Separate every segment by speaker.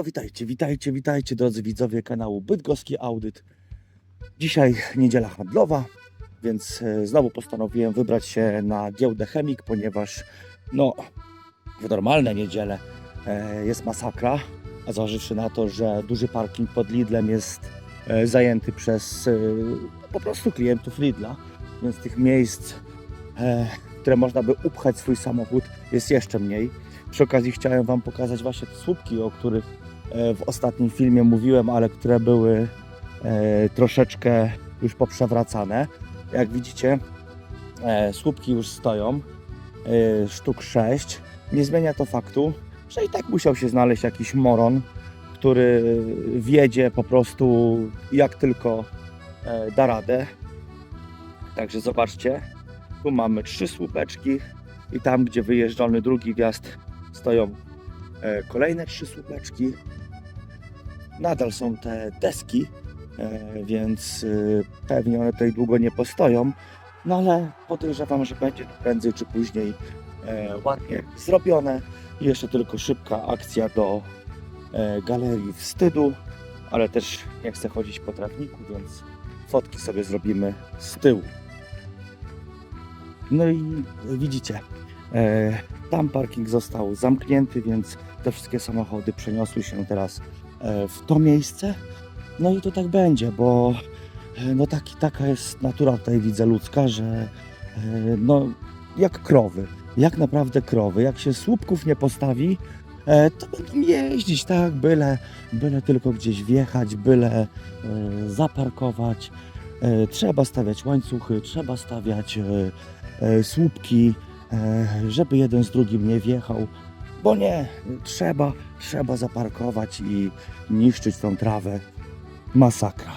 Speaker 1: No witajcie, witajcie, witajcie drodzy widzowie kanału Bydgoski Audyt. Dzisiaj niedziela handlowa, więc e, znowu postanowiłem wybrać się na giełdę Chemik, ponieważ no w normalne niedziele e, jest masakra, a zważywszy na to, że duży parking pod Lidlem jest e, zajęty przez po prostu klientów Lidla, więc tych miejsc, które można by upchać swój samochód jest jeszcze mniej. Przy okazji chciałem Wam pokazać właśnie te słupki, o których w ostatnim filmie mówiłem, ale które były e, troszeczkę już poprzewracane. Jak widzicie, e, słupki już stoją, e, sztuk 6. Nie zmienia to faktu, że i tak musiał się znaleźć jakiś moron, który wiedzie po prostu jak tylko e, da radę. Także zobaczcie, tu mamy trzy słupeczki i tam, gdzie wyjeżdżony drugi wjazd, stoją e, kolejne trzy słupeczki. Nadal są te deski, e, więc e, pewnie one tutaj długo nie postoją, no ale podejrzewam, że będzie to prędzej czy później e, ładnie zrobione. Jeszcze tylko szybka akcja do galerii wstydu, ale też nie chcę chodzić po trawniku, więc fotki sobie zrobimy z tyłu. No i widzicie, tam parking został zamknięty, więc te wszystkie samochody przeniosły się teraz w to miejsce. No i to tak będzie, bo e, no taki, taka jest natura tutaj widzę ludzka, że e, no jak krowy, jak naprawdę krowy, jak się słupków nie postawi, e, to będą jeździć tak, byle, byle tylko gdzieś wjechać, byle e, zaparkować. E, Trzeba stawiać łańcuchy, trzeba stawiać e, e, słupki, e, żeby jeden z drugim nie wjechał, bo nie, trzeba, trzeba zaparkować i niszczyć tą trawę. Masakra.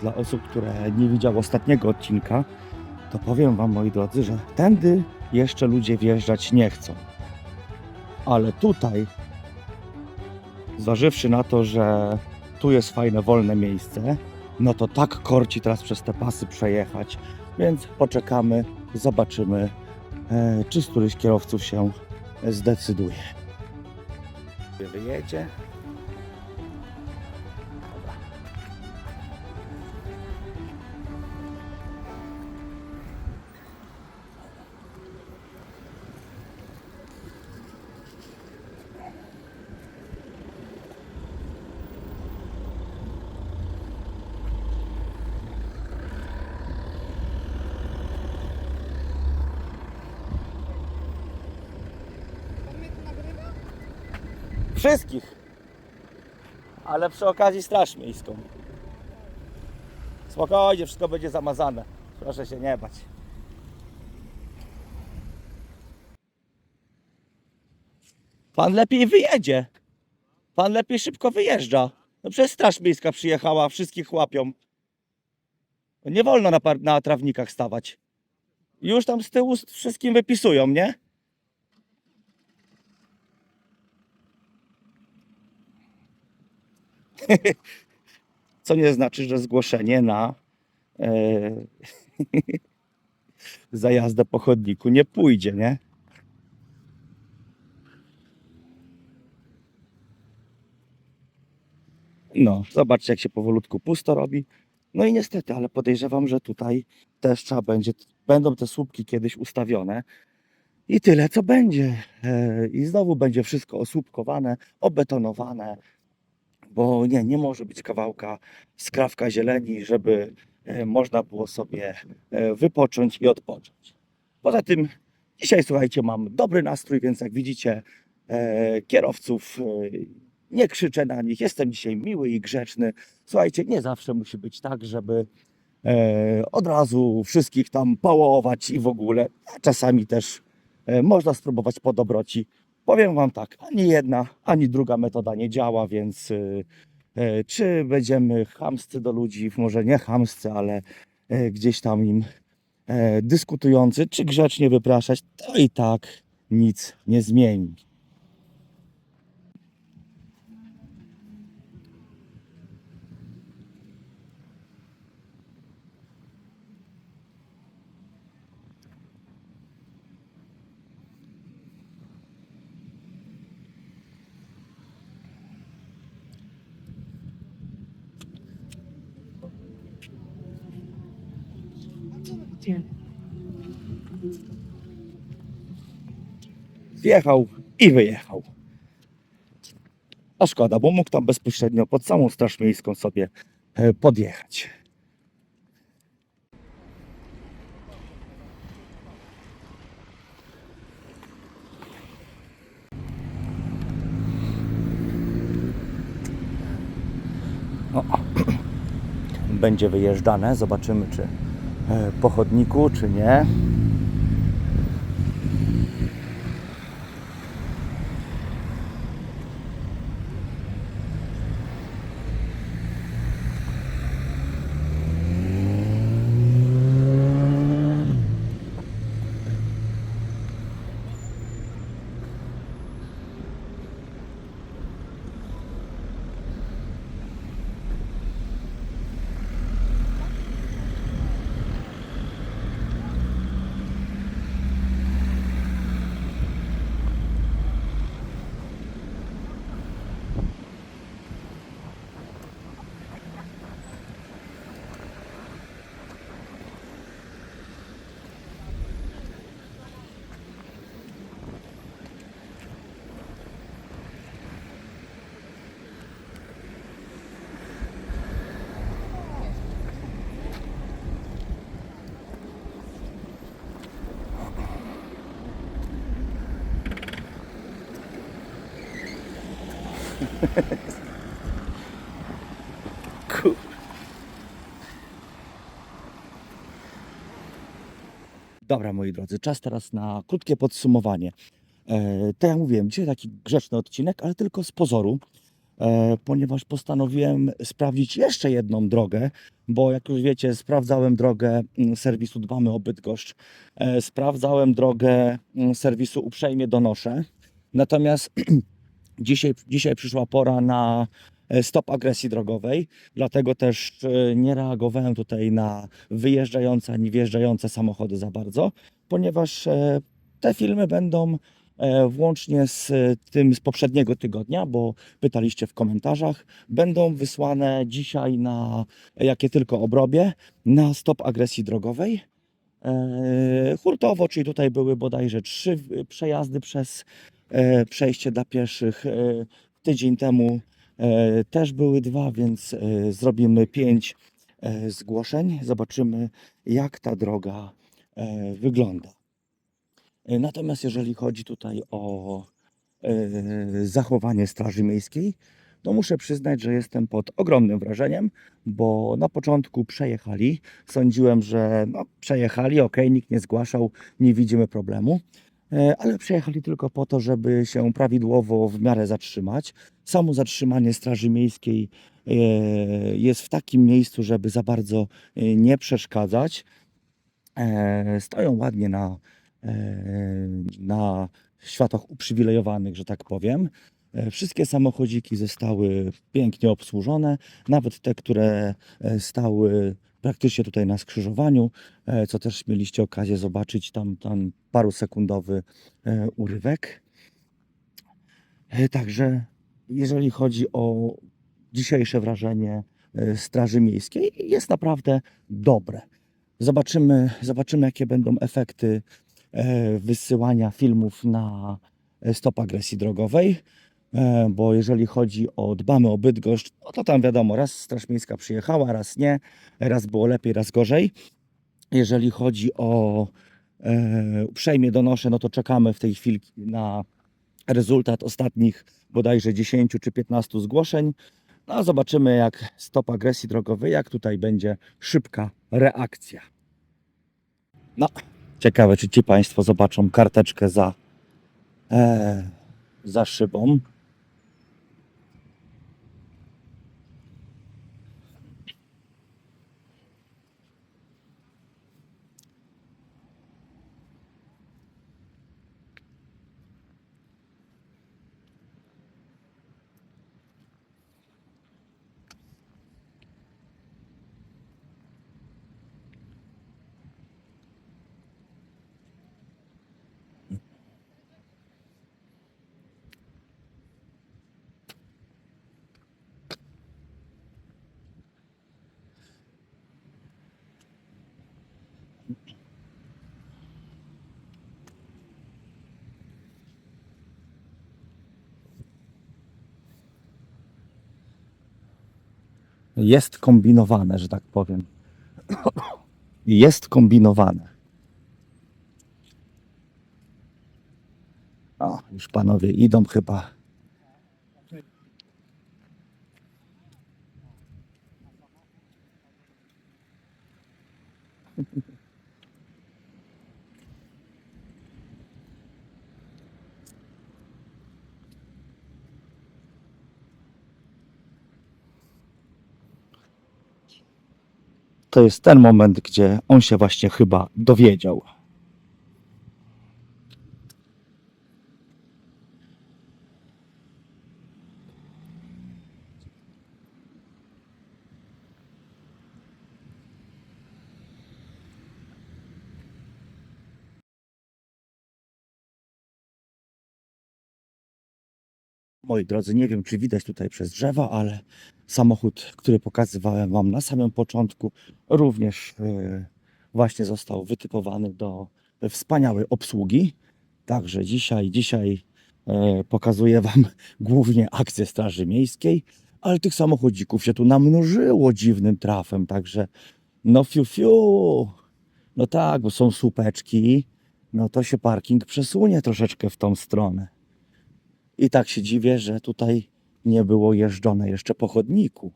Speaker 1: Dla osób, które nie widziały ostatniego odcinka, to powiem Wam, moi drodzy, że tędy jeszcze ludzie wjeżdżać nie chcą. Ale tutaj, zważywszy na to, że tu jest fajne, wolne miejsce, no to tak korci teraz przez te pasy przejechać, więc poczekamy, zobaczymy, e, czy z któryś kierowców się zdecyduje. Wyjedzie. Wszystkich. Ale przy okazji straż miejską. Spokojnie, wszystko będzie zamazane. Proszę się nie bać. Pan lepiej wyjedzie. Pan lepiej szybko wyjeżdża. No przez straż miejska przyjechała, wszystkich łapią. Nie wolno na, na trawnikach stawać. Już tam z tyłu wszystkim wypisują, nie? Co nie znaczy, że zgłoszenie na e, za jazdę po chodniku nie pójdzie, nie? No, zobaczcie, jak się powolutku pusto robi. No i niestety, ale podejrzewam, że tutaj też trzeba będzie, będą te słupki kiedyś ustawione. I tyle, co będzie. E, I znowu będzie wszystko osłupkowane, obetonowane, bo nie, nie może być kawałka skrawka zieleni, żeby e, można było sobie e, wypocząć i odpocząć. Poza tym dzisiaj, słuchajcie, mam dobry nastrój, więc jak widzicie, e, kierowców nie krzyczę na nich, jestem dzisiaj miły i grzeczny. Słuchajcie, nie zawsze musi być tak, żeby od razu wszystkich tam pałować i w ogóle. Czasami też można spróbować po dobroci. Powiem Wam tak, ani jedna, ani druga metoda nie działa, więc y, y, czy będziemy chamscy do ludzi, może nie chamscy, ale y, gdzieś tam im e, dyskutujący, czy grzecznie wypraszać, to i tak nic nie zmieni.
Speaker 2: Gdzie?
Speaker 1: Wjechał i wyjechał. A szkoda, bo mógł tam bezpośrednio pod samą Straż Miejską sobie e, podjechać. O, będzie wyjeżdżane. Zobaczymy, czy e, po chodniku, czy nie. Dobra, moi drodzy, czas teraz na krótkie podsumowanie. E, tak jak mówiłem, dzisiaj taki grzeczny odcinek, ale tylko z pozoru, e, ponieważ postanowiłem sprawdzić jeszcze jedną drogę, bo jak już wiecie, sprawdzałem drogę mm, serwisu Dbamy o Bydgoszcz, e, sprawdzałem drogę mm, serwisu Uprzejmie Donoszę, natomiast dzisiaj, dzisiaj przyszła pora na e, stop agresji drogowej, dlatego też e, nie reagowałem tutaj na wyjeżdżające ani wjeżdżające samochody za bardzo, ponieważ e, te filmy będą włącznie z tym z poprzedniego tygodnia, bo pytaliście w komentarzach, będą wysłane dzisiaj na jakie tylko obrobię na stop agresji drogowej. Hurtowo, czyli tutaj były bodajże trzy przejazdy przez przejście dla pieszych. E, Tydzień temu e, też były dwa, więc e, zrobimy pięć e, zgłoszeń. Zobaczymy, jak ta droga e, wygląda. E, Natomiast jeżeli chodzi tutaj o e, zachowanie Straży Miejskiej, to muszę przyznać, że jestem pod ogromnym wrażeniem, bo na początku przejechali. Sądziłem, że no, przejechali, ok, nikt nie zgłaszał, nie widzimy problemu. E, Ale przejechali tylko po to, żeby się prawidłowo w miarę zatrzymać. Samo zatrzymanie Straży Miejskiej e, jest w takim miejscu, żeby za bardzo e, nie przeszkadzać. Stoją ładnie na, na światach uprzywilejowanych, że tak powiem. Wszystkie samochodziki zostały pięknie obsłużone, nawet te, które stały praktycznie tutaj na skrzyżowaniu, e, co też mieliście okazję zobaczyć, tam, tam parusekundowy e, urywek. E, Także jeżeli chodzi o dzisiejsze wrażenie Straży Miejskiej, jest naprawdę dobre. Zobaczymy, zobaczymy jakie będą efekty wysyłania filmów na stop agresji drogowej. E, Bo jeżeli chodzi o dbamy o Bydgoszcz, no to tam wiadomo, raz Straż Miejska przyjechała, raz nie, raz było lepiej, raz gorzej. Jeżeli chodzi o e, uprzejmie donoszę, no to czekamy w tej chwili na rezultat ostatnich bodajże 10 czy 15 zgłoszeń. No zobaczymy jak stop agresji drogowej, jak tutaj będzie szybka reakcja. No, ciekawe czy ci Państwo zobaczą karteczkę za, e, za szybą. Jest kombinowane, że tak powiem. Jest kombinowane. O, już panowie idą chyba. To jest ten moment, gdzie on się właśnie chyba dowiedział. Moi drodzy, nie wiem, czy widać tutaj przez drzewa, ale samochód, który pokazywałem Wam na samym początku, również e, właśnie został wytypowany do wspaniałej obsługi. Także dzisiaj, dzisiaj e, pokazuję Wam głównie akcję Straży Miejskiej, ale tych samochodzików się tu namnożyło dziwnym trafem, także no fiu fiu. No tak, bo są słupeczki, no to się parking przesunie troszeczkę w tą stronę. I tak się dziwię, że tutaj nie było jeżdżone jeszcze po chodniku.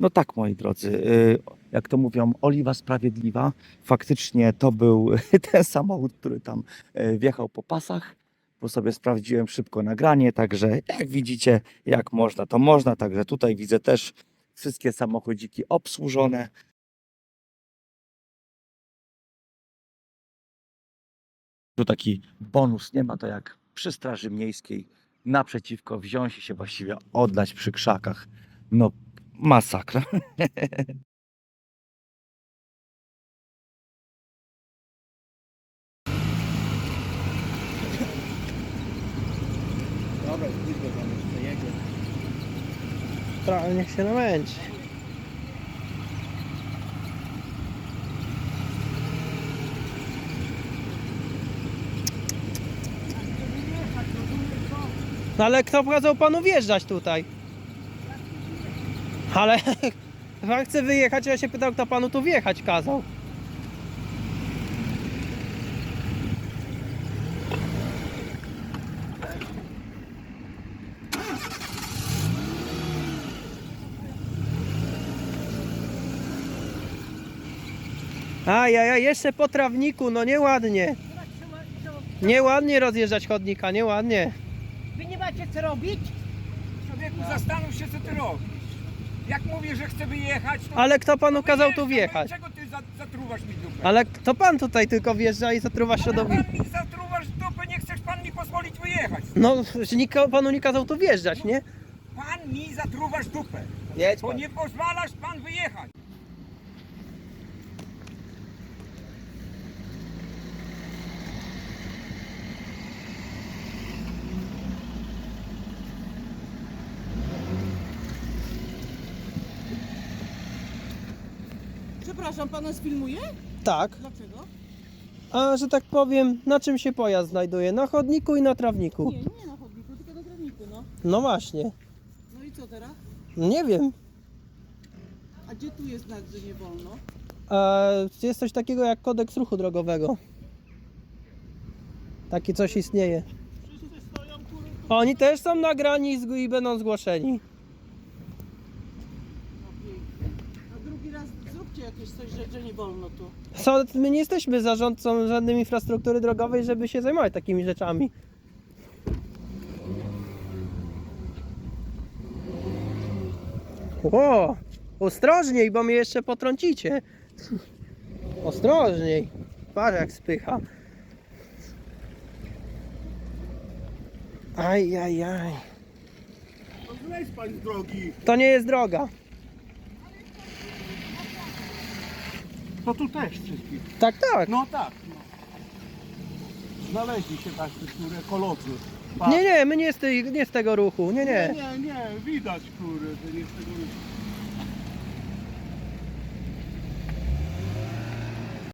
Speaker 1: No tak, moi drodzy, y, jak to mówią, oliwa sprawiedliwa. Faktycznie to był ten samochód, który tam y, wjechał po pasach, bo sobie sprawdziłem szybko nagranie, także jak widzicie, jak można, to można. Także tutaj widzę też wszystkie samochodziki obsłużone. Tu taki bonus, nie ma to jak przy Straży Miejskiej naprzeciwko wziąć i się właściwie oddać przy krzakach. No masakra.
Speaker 2: Dobra,
Speaker 3: niech się namęci. No ale kto kazał panu wjeżdżać tutaj? Ale pan chce wyjechać, a ja się pytał, kto panu tu wjechać kazał. Ajajaj, jeszcze po trawniku, no nieładnie. Nieładnie rozjeżdżać chodnika, nieładnie.
Speaker 4: Wy nie macie co robić?
Speaker 2: Człowieku, zastanów się, co ty robisz. Jak mówię, że chcę wyjechać, to...
Speaker 3: Ale kto panu kazał tu wjechać?
Speaker 2: Dlaczego ty za- zatruwasz mi dupę?
Speaker 3: Ale to pan tutaj tylko wjeżdża i zatruwa
Speaker 2: Ale
Speaker 3: środowisko.
Speaker 2: pan mi zatruwasz dupę, nie chcesz pan mi pozwolić wyjechać.
Speaker 3: No, że nikt panu nie kazał tu wjeżdżać, nie?
Speaker 2: Pan mi zatruwasz dupę,
Speaker 3: Jedź
Speaker 2: bo nie pozwalasz pan wyjechać.
Speaker 4: Przepraszam, pana sfilmuje?
Speaker 3: Tak.
Speaker 4: Dlaczego?
Speaker 3: A że tak powiem, na czym się pojazd znajduje? Na chodniku i na trawniku.
Speaker 4: Nie, nie na chodniku, tylko na trawniku, no.
Speaker 3: No właśnie.
Speaker 4: No i co teraz?
Speaker 3: Nie wiem.
Speaker 4: A gdzie tu jest znak, że nie wolno?
Speaker 3: A jest coś takiego jak kodeks ruchu drogowego. Takie coś istnieje. Oni też są nagrani i zg- i będą zgłoszeni.
Speaker 4: No pięknie. A drugi raz zróbcie jakieś coś, że, że nie wolno tu.
Speaker 3: Co, my nie jesteśmy zarządcą żadnej infrastruktury drogowej, żeby się zajmować takimi rzeczami. O, ostrożniej, bo mnie jeszcze potrącicie. Ostrożniej. Patrz jak spycha. Aj, aj, aj.
Speaker 2: Zleź pan z drogi.
Speaker 3: To nie jest droga.
Speaker 2: To tu też wszystkich.
Speaker 3: Tak, tak.
Speaker 2: No tak. No. Znaleźli się tacy, które ekolodzy.
Speaker 3: Nie, nie, my nie z, tej, nie z tego ruchu. Nie, nie.
Speaker 2: nie, nie, widać, które, że nie z tego